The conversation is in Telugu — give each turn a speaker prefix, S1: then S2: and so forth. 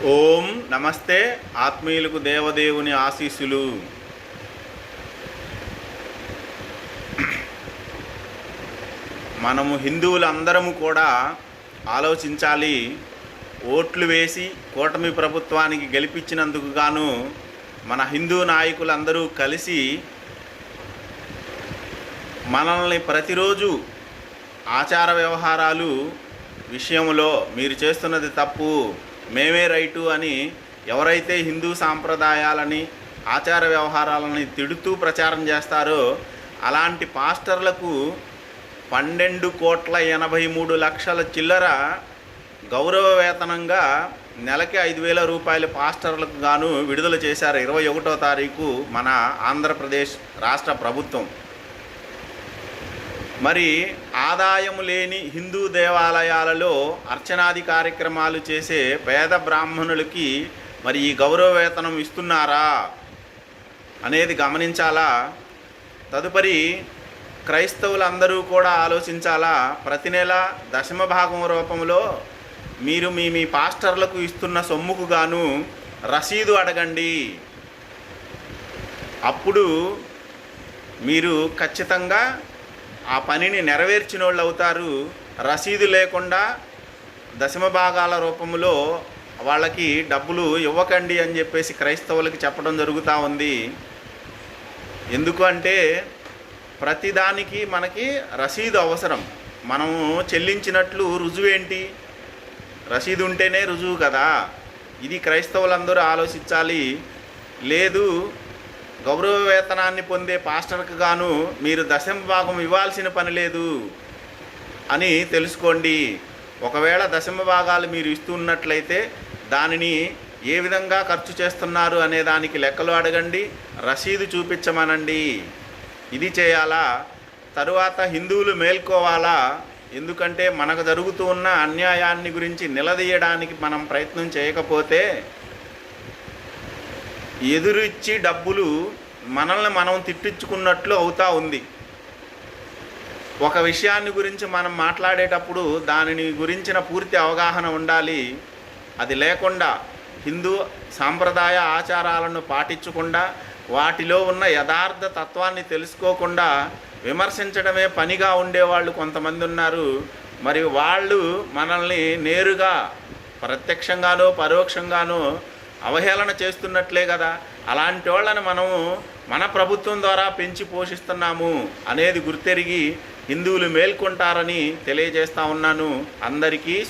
S1: ఓం నమస్తే ఆత్మీయులకు దేవదేవుని ఆశీస్సులు. మనము హిందువులందరము కూడా ఆలోచించాలి. ఓట్లు వేసి కూటమి ప్రభుత్వానికి గెలిపించినందుకు గాను మన హిందూ నాయకులందరూ కలిసి మనల్ని ప్రతిరోజు ఆచార వ్యవహారాలు విషయంలో మీరు చేస్తున్నది తప్పు. మేమే రైటు అని ఎవరైతే హిందూ సాంప్రదాయాలని ఆచార వ్యవహారాలని తిడుతూ ప్రచారం చేస్తారో అలాంటి పాస్టర్లకు పన్నెండు కోట్ల ఎనభై మూడు లక్షల చిల్లర గౌరవ వేతనంగా నెలకి ఐదు వేల రూపాయల పాస్టర్లకు గాను విడుదల చేశారు ఇరవై ఒకటో తారీఖు మన ఆంధ్రప్రదేశ్ రాష్ట్ర ప్రభుత్వం. మరి ఆదాయం లేని హిందూ దేవాలయాలలో అర్చనాది కార్యక్రమాలు చేసే పేద బ్రాహ్మణులకి మరి ఈ గౌరవ వేతనం ఇస్తున్నారా అనేది గమనించాలా? తదుపరి క్రైస్తవులందరూ కూడా ఆలోచించాలా? ప్రతి నెల దశమ భాగం రూపంలో మీరు మీ మీ పాస్టర్లకు ఇస్తున్న సొమ్ముకు గాను రసీదు అడగండి. అప్పుడు మీరు ఖచ్చితంగా ఆ పనిని నెరవేర్చిన వాళ్ళు అవుతారు. రసీదు లేకుండా దశమ భాగాల రూపంలో వాళ్ళకి డబ్బులు ఇవ్వకండి అని చెప్పేసి క్రైస్తవులకి చెప్పడం జరుగుతూ ఉంది. ఎందుకు అంటే ప్రతిదానికి మనకి రసీదు అవసరం. మనము చెల్లించినట్లు రుజువు ఏంటి? రసీదు ఉంటేనే రుజువు కదా. ఇది క్రైస్తవులందరూ ఆలోచించాలి. లేదు గౌరవ వేతనాన్ని పొందే పాస్టర్కి గాను మీరు దశమ భాగం ఇవ్వాల్సిన పని లేదు అని తెలుసుకోండి. ఒకవేళ దశమ భాగాలు మీరు ఇస్తున్నట్లయితే దానిని ఏ విధంగా ఖర్చు చేస్తున్నారు అనే దానికి లెక్కలు అడగండి రసీదు చూపించమనండి. ఇది చేయాలా? తరువాత హిందువులు మేల్కోవాలా? ఎందుకంటే మనకు జరుగుతూ ఉన్న అన్యాయాన్ని గురించి నిలదీయడానికి మనం ప్రయత్నం చేయకపోతే ఎదురిచ్చి డబ్బులు మనల్ని మనం తిట్టించుకున్నట్లు అవుతా ఉంది. ఒక విషయాన్ని గురించి మనం మాట్లాడేటప్పుడు దానిని గురించిన పూర్తి అవగాహన ఉండాలి. అది లేకుండా హిందూ సాంప్రదాయ ఆచారాలను పాటించకుండా వాటిలో ఉన్న యథార్థ తత్వాన్ని తెలుసుకోకుండా విమర్శించడమే పనిగా ఉండేవాళ్ళు కొంతమంది ఉన్నారు. మరి వాళ్ళు మనల్ని నేరుగా ప్రత్యక్షంగానో పరోక్షంగానో అవహేళన చేస్తున్నట్లే కదా. అలాంటి వాళ్ళని మనము మన ప్రభుత్వం ద్వారా పెంచి పోషిస్తున్నాము అనేది గుర్తెరిగి హిందువులు మేల్కొంటారని తెలియజేస్తా ఉన్నాను. అందరికీ